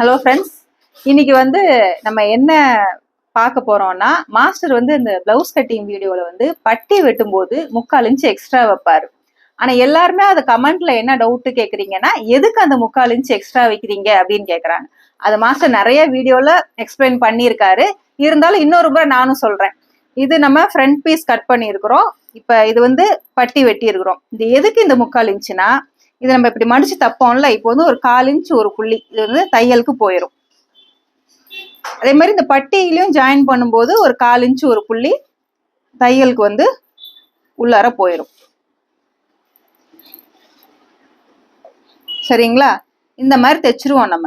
Hello friends இன்னைக்கு வந்து நம்ம என்ன பார்க்க போறோம்னா மாஸ்டர் வந்து இந்த பிளவுஸ் கட்டிங் வீடியோல வந்து பட்டி வெட்டும்போது முக்கால் இன்ச்சு எக்ஸ்ட்ரா வைப்பார். ஆனா எல்லாருமே அது கமெண்ட்ல என்ன டவுட் கேக்குறீங்கன்னா எதுக்கு அந்த முக்கால் இன்ச் எக்ஸ்ட்ரா வைக்கிறீங்க அப்படின்னு கேக்குறாங்க. அது மாஸ்டர் நிறைய வீடியோல எக்ஸ்பிளைன் பண்ணியிருக்காரு. இருந்தாலும் இன்னொரு முறை நானும் சொல்றேன். இது நம்ம ஃப்ரண்ட் பீஸ் கட் பண்ணியிருக்கிறோம். இப்போ இது வந்து பட்டி வெட்டியிருக்கிறோம். இது எதுக்கு இந்த முக்கால் இன்ச்சுன்னா இது நம்ம இப்படி மடிச்சு தப்போம்ல இப்போ வந்து ஒரு கால் இன்ச் ஒரு புள்ளி. இது வந்து தையலுக்கு போயிடும் அதே மாதிரி இந்த பட்டியிலையும் ஜாயின் பண்ணும்போது ஒரு கால் இன்ச் ஒரு புள்ளி தையலுக்கு வந்து உள்ளார போயிடும் சரிங்களா? இந்த மாதிரி தைச்சிருவோம் நம்ம.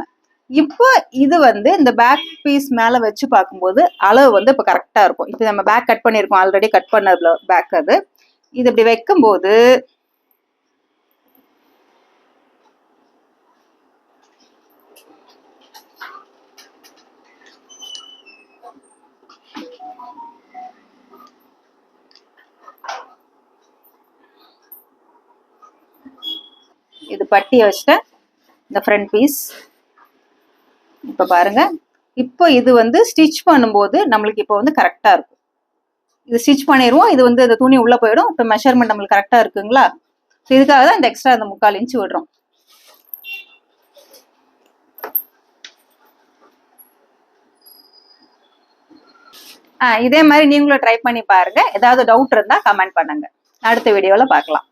இப்போ இது வந்து இந்த பேக் பீஸ் மேல வச்சு பார்க்கும்போது அளவு வந்து இப்போ கரெக்டாக இருக்கும். இப்போ நம்ம பேக் கட் பண்ணியிருக்கோம். ஆல்ரெடி கட் பண்ணதுல பேக் அது. இது இப்படி வைக்கும்போது இது பட்டியை வச்சுட்டேன் இந்த ஃப்ரண்ட் பீஸ் இப்போ பாருங்க. இப்போ இது வந்து ஸ்டிச் பண்ணும்போது நம்மளுக்கு இப்போ வந்து கரெக்டாக இருக்கும். இது ஸ்டிச் பண்ணிடுவோம் இது வந்து அந்த துணி உள்ளே போயிடும். இப்போ மெஷர்மெண்ட் நம்மளுக்கு கரெக்டாக இருக்குங்களா? ஸோ இதுக்காக தான் இந்த எக்ஸ்ட்ரா அந்த முக்கால் இன்ச்சு விடுறோம். ஆ இதே மாதிரி நீங்களும் ட்ரை பண்ணி பாருங்க. ஏதாவது டவுட் இருந்தால் கமெண்ட் பண்ணுங்க. அடுத்த வீடியோவில் பார்க்கலாம்.